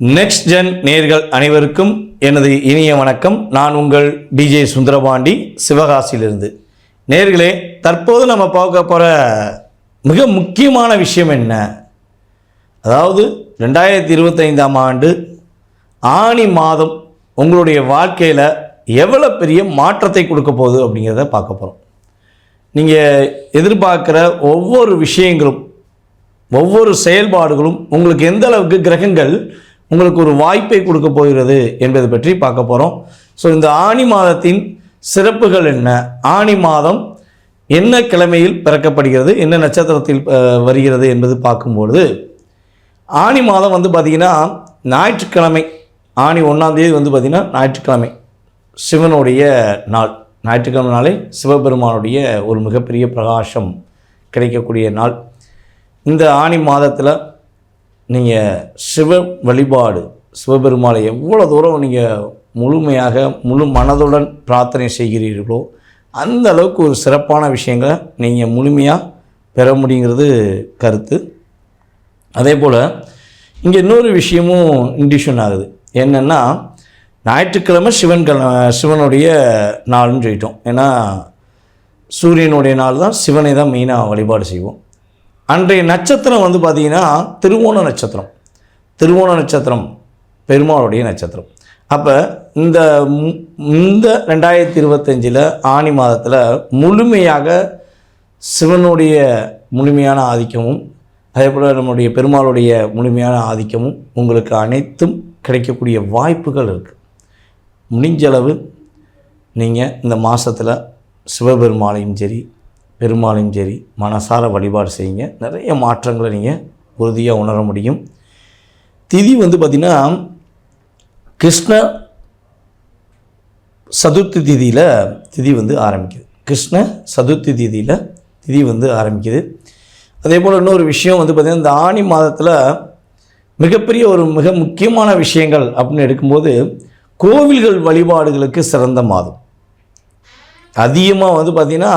Next gen நேர்கள் அனைவருக்கும் எனது இனிய வணக்கம். நான் உங்கள் டிஜே சுந்தரபாண்டி சிவகாசியிலிருந்து. நேர்களே தற்போது நம்ம பார்க்க போகிற மிக முக்கியமான விஷயம் என்ன? அதாவது ரெண்டாயிரத்தி இருபத்தைந்தாம் ஆண்டு ஆணி மாதம் உங்களுடைய வாழ்க்கையில் எவ்வளோ பெரிய மாற்றத்தை கொடுக்க போகுது அப்படிங்கிறத பார்க்க போகிறோம் நீங்கள் எதிர்பார்க்குற ஒவ்வொரு விஷயங்களும் ஒவ்வொரு செயல்பாடுகளும் உங்களுக்கு எந்த அளவுக்கு கிரகங்கள் உங்களுக்கு ஒரு வாய்ப்பை கொடுக்க போகிறது என்பது பற்றி பார்க்க போகிறோம் ஸோ இந்த ஆணி மாதத்தின் சிறப்புகள் என்ன? ஆணி மாதம் என்ன கிழமையில் பிறக்கப்படுகிறது? என்ன நட்சத்திரத்தில் வருகிறது என்பது பார்க்கும்பொழுது ஆணி மாதம் வந்து பார்த்திங்கன்னா ஞாயிற்றுக்கிழமை ஆணி ஒன்றாந்தேதி வந்து பார்த்திங்கன்னா ஞாயிற்றுக்கிழமை சிவனுடைய நாள். ஞாயிற்றுக்கிழமை நாளே சிவபெருமானுடைய ஒரு மிகப்பெரிய பிரகாசம் கிடைக்கக்கூடிய நாள். இந்த ஆணி மாதத்தில் நீங்கள் சிவ வழிபாடு சிவபெருமானை எவ்வளோ தூரம் நீங்கள் முழுமையாக முழு மனதுடன் பிரார்த்தனை செய்கிறீர்களோ அந்த அளவுக்கு ஒரு சிறப்பான விஷயங்களை நீங்கள் முழுமையாக பெற முடியுங்கிறது கருத்து. அதே போல் இங்கே இன்னொரு விஷயமும் இண்டிஷன் ஆகுது. என்னென்னா ஞாயிற்றுக்கிழமை சிவன் கிழ சிவனுடைய நாள்னு சொல்லிட்டோம். ஏன்னா சூரியனுடைய நாள் தான் சிவனை தான் மெயினாக வழிபாடு செய்வோம். அன்றைய நட்சத்திரம் வந்து பார்த்திங்கன்னா திருவோண நட்சத்திரம். திருவோண நட்சத்திரம் பெருமாளுடைய நட்சத்திரம். அப்போ இந்த மு- இந்த ரெண்டாயிரத்தி இருபத்தஞ்சில் ஆணி மாதத்தில் முழுமையாக சிவனுடைய முழுமையான ஆதிக்கமும் அதே போல் நம்முடைய பெருமாளுடைய முழுமையான ஆதிக்கமும் உங்களுக்கு அனைத்தும் கிடைக்கக்கூடிய வாய்ப்புகள் இருக்குது முடிஞ்சளவு நீங்கள் இந்த மாதத்தில் சிவபெருமாளையும் சரி பெருமாளையும் சரி மனசார வழிபாடு செய்யுங்க. நிறைய மாற்றங்களை நீங்கள் உறுதியாக உணர முடியும். திதி வந்து பார்த்திங்கன்னா கிருஷ்ண சதுர்த்தி திதியில் திதி வந்து ஆரம்பிக்குது. கிருஷ்ண சதுர்த்தி திதியில் திதி வந்து ஆரம்பிக்குது. அதே போல் இன்னொரு விஷயம் வந்து பார்த்திங்கன்னா இந்த ஆணி மாதத்தில் மிகப்பெரிய ஒரு மிக முக்கியமான விஷயங்கள் அப்படின்னு எடுக்கும்போது கோவில்கள் வழிபாடுகளுக்கு சிறந்த மாதம். அதிகமாக வந்து பார்த்திங்கன்னா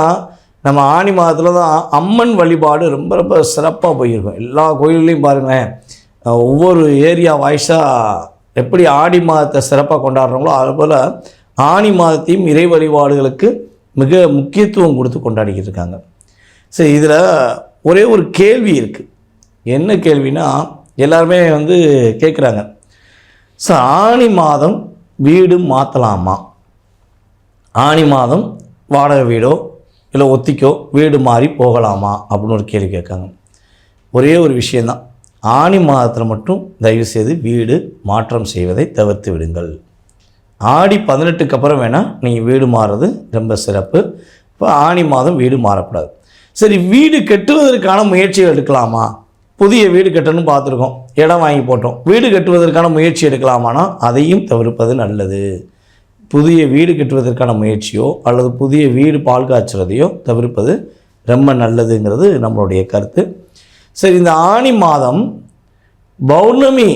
நம்ம ஆணி மாதத்தில் தான் அம்மன் வழிபாடு ரொம்ப ரொம்ப சிறப்பாக போயிருக்கும். எல்லா கோயில்லையும் பாருங்களேன். ஒவ்வொரு ஏரியா வாய்ஸாக எப்படி ஆடி மாதத்தை சிறப்பாக கொண்டாடுறாங்களோ அதுபோல் ஆணி மாதத்தையும் இறை வழிபாடுகளுக்கு மிக முக்கியத்துவம் கொடுத்து கொண்டாடிக்கிட்டு இருக்காங்க. சரி இதில் ஒரே ஒரு கேள்வி இருக்குது என்ன கேள்வினா எல்லாருமே வந்து கேட்குறாங்க ஸோ ஆணி மாதம் வீடு மாற்றலாமா ஆணி மாதம் வாடகை வீடோ இல்லை ஒத்திக்கோ வீடு மாறி போகலாமா அப்படின்னு ஒரு கேள்வி கேட்காங்க. ஒரே ஒரு விஷயந்தான். ஆணி மாதத்தில் மட்டும் தயவு செய்து வீடு மாற்றம் செய்வதை தவிர்த்து விடுங்கள். ஆடி பதினெட்டுக்கு அப்புறம் வேணால் நீங்கள் வீடு மாறுறது ரொம்ப சிறப்பு. இப்போ ஆணி மாதம் வீடு மாறக்கூடாது. சரி வீடு கட்டுவதற்கான முயற்சிகள் எடுக்கலாமா? புதிய வீடு கட்டணும்னு பார்த்துருக்கோம். இடம் வாங்கி போட்டோம். வீடு கட்டுவதற்கான முயற்சி எடுக்கலாமானா அதையும் தவிர்ப்பது நல்லது. புதிய வீடு கட்டுவதற்கான முயற்சியோ அல்லது புதிய வீடு பால் காய்ச்சுறதையோ தவிர்ப்பது ரொம்ப நல்லதுங்கிறது நம்மளுடைய கருத்து. சரி இந்த ஆணி மாதம் பௌர்ணமி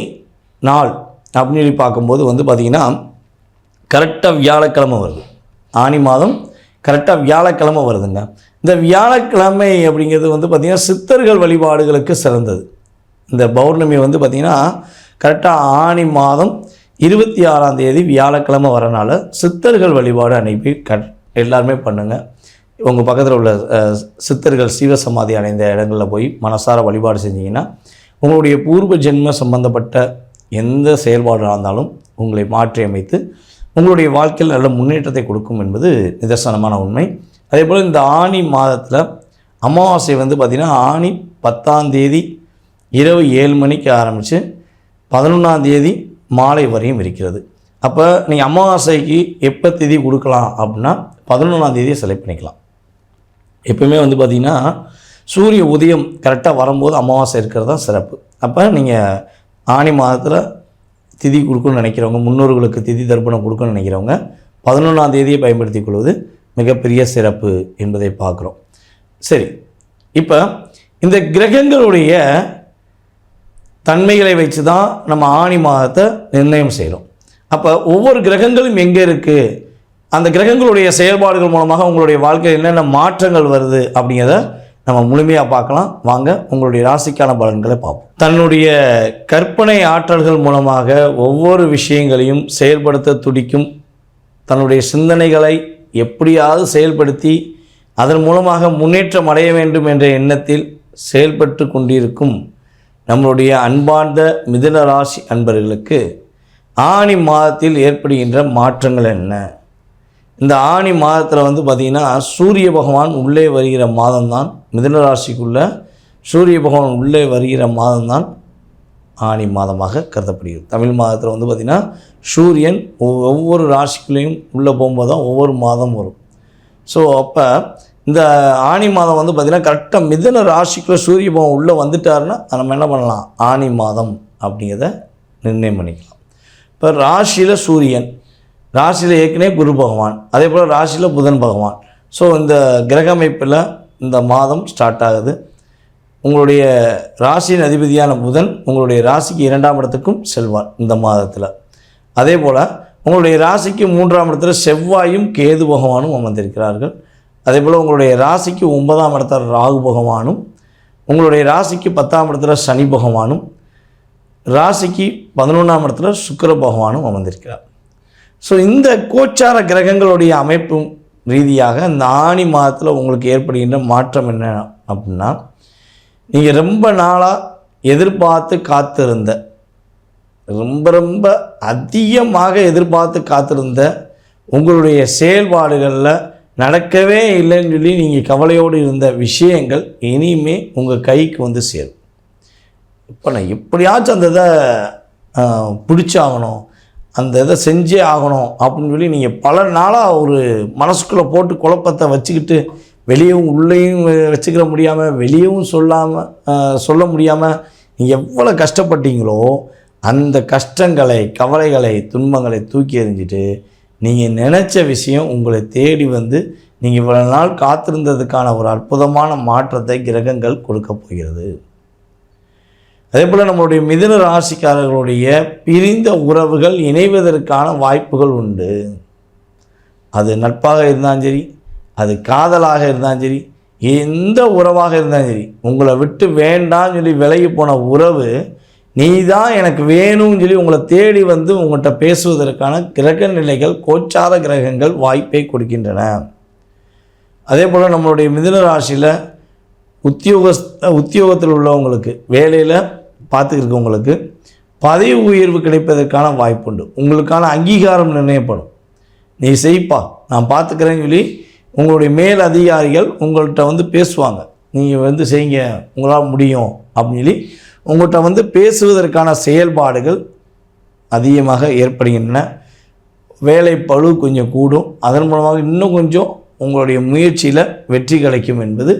நாள் அப்படின்னு சொல்லி பார்க்கும்போது வந்து பார்த்திங்கன்னா கரெக்டாக வியாழக்கிழமை வருது. ஆனி மாதம் கரெக்டாக வியாழக்கிழமை வருதுங்க. இந்த வியாழக்கிழமை அப்படிங்கிறது வந்து பார்த்திங்கன்னா சித்தர்கள் வழிபாடுகளுக்கு சிறந்தது. இந்த பௌர்ணமி வந்து பார்த்திங்கன்னா கரெக்டாக ஆனி மாதம் இருபத்தி ஆறாம் தேதி வியாழக்கிழமை வரனால சித்தர்கள் வழிபாடு அனுப்பி கட் எல்லாருமே பண்ணுங்கள் உங்கள் பக்கத்தில் உள்ள சித்தர்கள் சித்தர்கள் சீவசமாதி அடைந்த இடங்களில் போய் மனசார வழிபாடு செஞ்சீங்கன்னா உங்களுடைய பூர்வ ஜென்ம சம்பந்தப்பட்ட எந்த செயல்பாடாக இருந்தாலும் உங்களை மாற்றி அமைத்து உங்களுடைய வாழ்க்கையில் நல்ல முன்னேற்றத்தை கொடுக்கும் என்பது நிதர்சனமான உண்மை. அதே போல் இந்த ஆணி மாதத்தில் அமாவாசை வந்து பார்த்திங்கன்னா ஆணி பத்தாம் தேதி இரவு ஏழு மணிக்கு ஆரம்பித்து பதினொன்றாம் தேதி மாலை வரையும் இருக்கிறது. அப்போ நீங்கள் அமாவாசைக்கு எப்போ திதி கொடுக்கலாம் அப்படின்னா பதினொன்றாம் தேதியை செலக்ட் பண்ணிக்கலாம். எப்பவுமே வந்து பார்த்திங்கன்னா சூரிய உதயம் கரெக்டாக வரும்போது அமாவாசை இருக்கிறது தான் சிறப்பு. அப்போ நீங்கள் ஆணி மாதத்தில் திதி கொடுக்கணும்னு நினைக்கிறவங்க முன்னோர்களுக்கு திதி தர்ப்பணம் கொடுக்கணும்னு நினைக்கிறவங்க பதினொன்றாம் தேதியை பயன்படுத்திக் கொள்வது மிகப்பெரிய சிறப்பு என்பதை பார்க்குறோம். சரி இப்போ இந்த கிரகங்களுடைய தன்மைகளை வச்சு தான் நம்ம ஆணி மாதத்தை நிர்ணயம் செய்கிறோம் அப்போ ஒவ்வொரு கிரகங்களும் எங்கே இருக்குது அந்த கிரகங்களுடைய செயல்பாடுகள் மூலமாக உங்களுடைய வாழ்க்கையில் என்னென்ன மாற்றங்கள் வருது அப்படிங்கிறத நம்ம முழுமையாக பார்க்கலாம். வாங்க உங்களுடைய ராசிக்கான பலன்களை பார்ப்போம். தன்னுடைய கற்பனை ஆற்றல்கள் மூலமாக ஒவ்வொரு விஷயங்களையும் செயல்படுத்த துடிக்கும் தன்னுடைய சிந்தனைகளை எப்படியாவது செயல்படுத்தி அதன் மூலமாக முன்னேற்றம் அடைய வேண்டும் என்ற எண்ணத்தில் செயல்பட்டு கொண்டிருக்கும் நம்மளுடைய அன்பார்ந்த மிதுன ராசி அன்பர்களுக்கு ஆணி மாதத்தில் ஏற்படுகின்ற மாற்றங்கள் என்ன? இந்த ஆணி மாதத்தில் வந்து பார்த்திங்கன்னா சூரிய பகவான் உள்ளே வருகிற மாதம்தான் மிதுன ராசிக்குள்ள சூரிய பகவான் உள்ளே வருகிற மாதம்தான் ஆணி மாதமாக கருதப்படுகிறது. தமிழ் மாதத்தில் வந்து பார்த்திங்கன்னா சூரியன் ஒவ்வொரு ராசிக்குள்ளேயும் உள்ளே போகும்போது தான் ஒவ்வொரு மாதம் வரும். ஸோ அப்போ இந்த ஆணி மாதம் வந்து பார்த்திங்கன்னா கரெக்டாக மிதுன ராசிக்குள்ளே சூரிய பகவான் உள்ளே வந்துட்டாருன்னா நம்ம என்ன பண்ணலாம்? ஆணி மாதம் அப்படிங்கிறத நிர்ணயம் பண்ணிக்கலாம். இப்போ ராசியில் சூரியன் ராசியில் ஏற்கனவே குரு பகவான் அதே போல் ராசியில் புதன் பகவான். ஸோ இந்த கிரக அமைப்பில் இந்த மாதம் ஸ்டார்ட் ஆகுது. உங்களுடைய ராசியின் அதிபதியான புதன் உங்களுடைய ராசிக்கு இரண்டாம் இடத்துக்கும் செல்வார் இந்த மாதத்தில். அதே போல் உங்களுடைய ராசிக்கு மூன்றாம் இடத்துல செவ்வாயும் கேது பகவானும் அமர்ந்திருக்கிறார்கள். அதே போல் உங்களுடைய ராசிக்கு ஒன்பதாம் இடத்துல ராகு பகவானும் உங்களுடைய ராசிக்கு பத்தாம் இடத்துல சனி பகவானும் ராசிக்கு பதினொன்றாம் இடத்துல சுக்கிர பகவானும் அமர்ந்திருக்கிறார். ஸோ இந்த கோச்சார கிரகங்களுடைய அமைப்பு ரீதியாக இந்த ஆணி மாதத்தில் உங்களுக்கு ஏற்படுகின்ற மாற்றம் என்ன அப்படின்னா நீங்கள் ரொம்ப நாளாக எதிர்பார்த்து காத்திருந்த ரொம்ப ரொம்ப அதிகமாக எதிர்பார்த்து காத்திருந்த உங்களுடைய செயல்பாடுகளில் நடக்கவே இல்லைன்னு சொல்லி நீங்கள் கவலையோடு இருந்த விஷயங்கள் இனிமே உங்கள் கைக்கு வந்து சேரும். இப்போ நான் எப்படியாச்சும் அந்த இதை பிடிச்சாகணும் அந்த இதை செஞ்சே ஆகணும் அப்படின்னு சொல்லி நீங்கள் பல நாளாக ஒரு மனசுக்குள்ளே போட்டு குழப்பத்தை வச்சுக்கிட்டு வெளியவும் உள்ளேயும் வச்சுக்கிற முடியாமல் வெளியவும் சொல்லாமல் சொல்ல முடியாமல் நீங்கள் எவ்வளோ கஷ்டப்பட்டீங்களோ அந்த கஷ்டங்களை கவலைகளை துன்பங்களை தூக்கி எறிஞ்சிட்டு நீங்கள் நினச்ச விஷயம் உங்களை தேடி வந்து நீங்கள் இவ்வளோ நாள் காத்திருந்ததுக்கான ஒரு அற்புதமான மாற்றத்தை கிரகங்கள் கொடுக்க போகிறது. அதே போல் நம்மளுடைய மிதுன ராசிக்காரர்களுடைய பிரிந்த உறவுகள் இணைவதற்கான வாய்ப்புகள் உண்டு. அது நட்பாக இருந்தாலும் சரி அது காதலாக இருந்தாலும் சரி எந்த உறவாக இருந்தாலும் சரி உங்களை விட்டு வேண்டாம்னு சொல்லி விலகி போன உறவு நீ தான் எனக்கு வேணும்னு சொல்லி உங்களை தேடி வந்து உங்கள்கிட்ட பேசுவதற்கான கிரக நிலைகள் கோச்சார கிரகங்கள் வாய்ப்பை கொடுக்கின்றன. அதே போல் நம்மளுடைய மிதுன ராசியில் உத்தியோக உத்தியோகத்தில் உள்ளவங்களுக்கு வேலையில் பார்த்துக்கிருக்கவங்களுக்கு பதவி உயர்வு கிடைப்பதற்கான வாய்ப்புண்டு உங்களுக்கான அங்கீகாரம் நிர்ணயப்படும். நீ செய்ப்பா நான் பார்த்துக்கிறேன்னு சொல்லி உங்களுடைய மேல் அதிகாரிகள் உங்கள்கிட்ட வந்து பேசுவாங்க. நீங்கள் வந்து செய்யுங்க உங்களால் முடியும் அப்படின்னு சொல்லி உங்கள்கிட்ட வந்து பேசுவதற்கான செயல்பாடுகள் அதிகமாக ஏற்படுகின்றன. வேலை பளு கொஞ்சம் கூடும். அதன் மூலமாக இன்னும் கொஞ்சம் உங்களுடைய முயற்சியில் வெற்றி கிடைக்கும் என்பது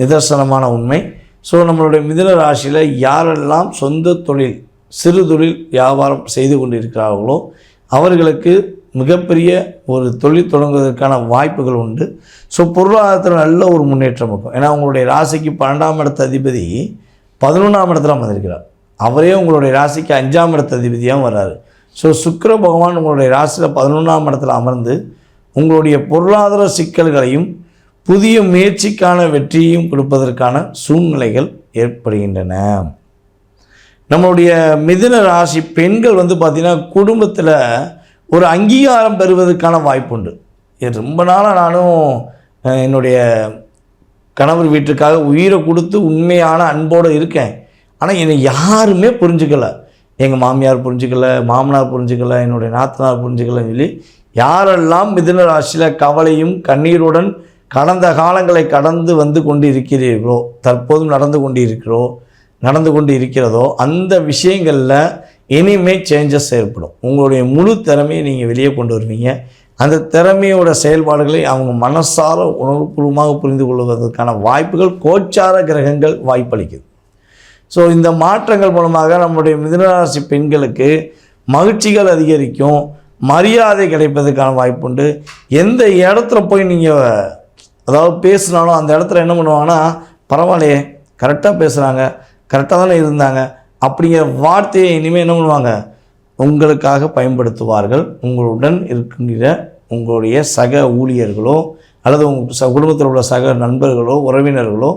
நிதர்சனமான உண்மை. ஸோ நம்மளுடைய மிதன ராசியில் யாரெல்லாம் சொந்த தொழில் சிறு தொழில் வியாபாரம் செய்து கொண்டிருக்கிறார்களோ அவர்களுக்கு மிகப்பெரிய ஒரு தொழில் தொடங்குவதற்கான வாய்ப்புகள் உண்டு. ஸோ பொருளாதாரத்தில் நல்ல ஒரு முன்னேற்றம் இருக்கும். ஏன்னா உங்களுடைய ராசிக்கு பன்னெண்டாம் இடத்த அதிபதி பதினொன்றாம் இடத்துல அமர்ந்திருக்கிறார். அவரே உங்களுடைய ராசிக்கு அஞ்சாம் இடத்த அதிபதியாகவும் வர்றாரு. ஸோ சுக்கர பகவான் உங்களுடைய ராசியில் பதினொன்றாம் இடத்துல அமர்ந்து உங்களுடைய பொருளாதார சிக்கல்களையும் புதிய முயற்சிக்கான வெற்றியையும் கொடுப்பதற்கான சூழ்நிலைகள் ஏற்படுகின்றன. நம்மளுடைய மிதுன ராசி பெண்கள் வந்து பார்த்திங்கன்னா குடும்பத்தில் ஒரு அங்கீகாரம் பெறுவதற்கான வாய்ப்புண்டு. இது ரொம்ப நாளாக நானும் என்னுடைய கணவர் வீட்டுக்காக உயிரை கொடுத்து உண்மையான அன்போடு இருக்கேன். ஆனால் என்னை யாருமே புரிஞ்சுக்கலை. எங்கள் மாமியார் புரிஞ்சுக்கல மாமனார் புரிஞ்சுக்கலை என்னுடைய நாத்தனார் புரிஞ்சுக்கலன்னு சொல்லி யாரெல்லாம் மிதுன ராசியில் கவலையும் கண்ணீருடன் கடந்த காலங்களை கடந்து வந்து கொண்டு இருக்கிறீர்களோ தற்போதும் நடந்து கொண்டு இருக்கிறோ நடந்து கொண்டு இருக்கிறதோ அந்த விஷயங்களில் இனிமே சேஞ்சஸ் ஏற்படும். உங்களுடைய முழு திறமையை நீங்கள் வெளியே கொண்டு வருவீங்க. அந்த திறமையோட செயல்பாடுகளை அவங்க மனசார உணர்வுபூர்வமாக புரிந்து கொள்வதற்கான வாய்ப்புகள் கோச்சார கிரகங்கள் வாய்ப்பளிக்குது. ஸோ இந்த மாற்றங்கள் மூலமாக நம்முடைய மிதனராசி பெண்களுக்கு மகிழ்ச்சிகள் அதிகரிக்கும் மரியாதை கிடைப்பதற்கான வாய்ப்புண்டு எந்த இடத்துல போய் நீங்கள் அதாவது பேசினாலும் அந்த இடத்துல என்ன பண்ணுவாங்கன்னா பரவாயில்லையே கரெக்டாக பேசுகிறாங்க கரெக்டாக தானே இருந்தாங்க அப்படிங்கிற வார்த்தையை இனிமேல் என்ன பண்ணுவாங்க? உங்களுக்காக பயன்படுத்துவார்கள் உங்களுடன் இருக்கின்ற உங்களுடைய சக ஊழியர்களோ அல்லது உங்கள் ச குடும்பத்தில் உள்ள சக நண்பர்களோ உறவினர்களோ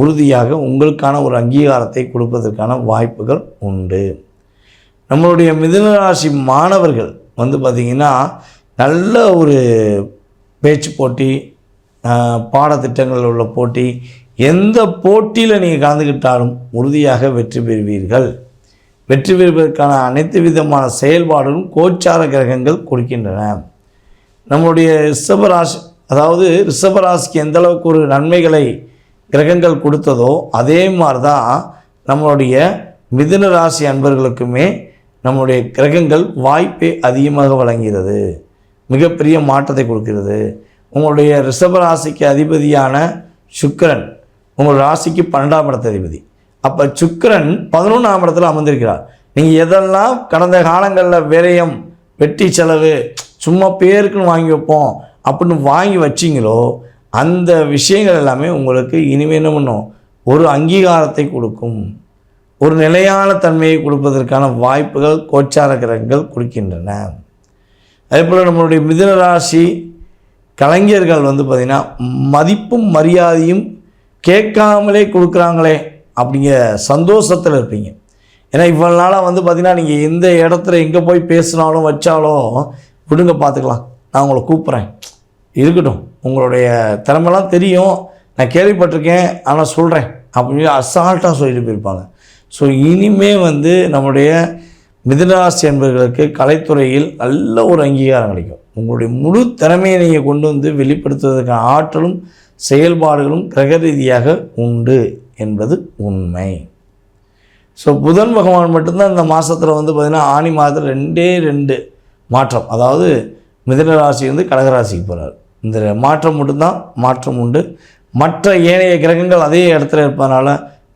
உறுதியாக உங்களுக்கான ஒரு அங்கீகாரத்தை கொடுப்பதற்கான வாய்ப்புகள் உண்டு. நம்மளுடைய மிதுனராசி மாணவர்கள் வந்து பார்த்திங்கன்னா நல்ல ஒரு பேச்சு போட்டி பாடத்திட்டங்களில் உள்ள போட்டி எந்த போட்டியில் நீங்கள் கலந்துக்கிட்டாலும் உறுதியாக வெற்றி பெறுவீர்கள். வெற்றி பெறுவதற்கான அனைத்து விதமான செயல்பாடுகளும் கோச்சார கிரகங்கள் கொடுக்கின்றன. நம்மளுடைய ரிஷபராசி அதாவது ரிஷபராசிக்கு எந்த அளவுக்கு ஒரு நன்மைகளை கிரகங்கள் கொடுத்ததோ அதே மாதிரி தான் நம்மளுடைய மிதுன ராசி அன்பர்களுக்குமே நம்முடைய கிரகங்கள் வாய்ப்பை அதிகமாக வழங்குகிறது. மிகப்பெரிய மாற்றத்தை கொடுக்கிறது. உங்களுடைய ரிஷபராசிக்கு அதிபதியான சுக்கரன் உங்கள் ராசிக்கு பன்னெண்டாம் இடத்து அதிபதி. அப்போ சுக்கரன் பதினொன்றாம் இடத்துல அமர்ந்திருக்கிறார். நீங்கள் எதெல்லாம் கடந்த காலங்களில் விரயம் வெட்டி செலவு சும்மா பேருக்குன்னு வாங்கி வைப்போம் அப்படின்னு வாங்கி வச்சிங்களோ அந்த விஷயங்கள் எல்லாமே உங்களுக்கு இனிமேல் என்ன பண்ணும்? ஒரு அங்கீகாரத்தை கொடுக்கும். ஒரு நிலையான தன்மையை கொடுப்பதற்கான வாய்ப்புகள் கோச்சார கிரகங்கள் கொடுக்கின்றன. அதே போல் நம்மளுடைய மிதுன ராசி கலைஞர்கள் வந்து பார்த்திங்கன்னா மதிப்பும் மரியாதையும் கேட்காமலே கொடுக்குறாங்களே அப்படிங்கிற சந்தோஷத்தில் இருப்பீங்க. ஏன்னா இவ்வளோ நாளாக வந்து பார்த்திங்கன்னா நீங்கள் எந்த இடத்துல எங்கே போய் பேசினாலும் வச்சாலும் விடுங்க பார்த்துக்கலாம். நான் உங்களை கூப்பிட்றேன். இருக்கட்டும். உங்களுடைய திறமெல்லாம் தெரியும். நான் கேள்விப்பட்டிருக்கேன். ஆனால் சொல்கிறேன் அப்படின்னு அசால்ட்டாக சொல்லிட்டு போயிருப்பாங்க. ஸோ இனிமே வந்து நம்முடைய மிதனராசி என்பவர்களுக்கு கலைத்துறையில் நல்ல ஒரு அங்கீகாரம் கிடைக்கும். உங்களுடைய முழு திறமையை நீங்கள் கொண்டு வந்து வெளிப்படுத்துவதற்கான ஆற்றலும் செயல்பாடுகளும் கிரக ரீதியாக உண்டு என்பது உண்மை. ஸோ புதன் பகவான் மட்டும்தான் இந்த மாதத்தில் வந்து பார்த்திங்கன்னா ஆனி மாதத்தில் ரெண்டே ரெண்டு மாற்றம். அதாவது மிதுன ராசி வந்து கடகராசிக்கு போகிறார் இந்த மாற்றம் மட்டும்தான் மாற்றம் உண்டு. மற்ற ஏனைய கிரகங்கள் அதே இடத்துல இருப்பதனால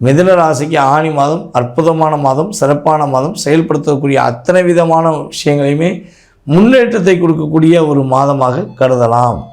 மிதுன ராசிக்கு ஆனி மாதம் அற்புதமான மாதம் சிறப்பான மாதம் செயல்படுத்தக்கூடிய அத்தனை விதமான விஷயங்களையுமே முன்னேற்றத்தை கொடுக்கக்கூடிய ஒரு மாதமாக கருதலாம்.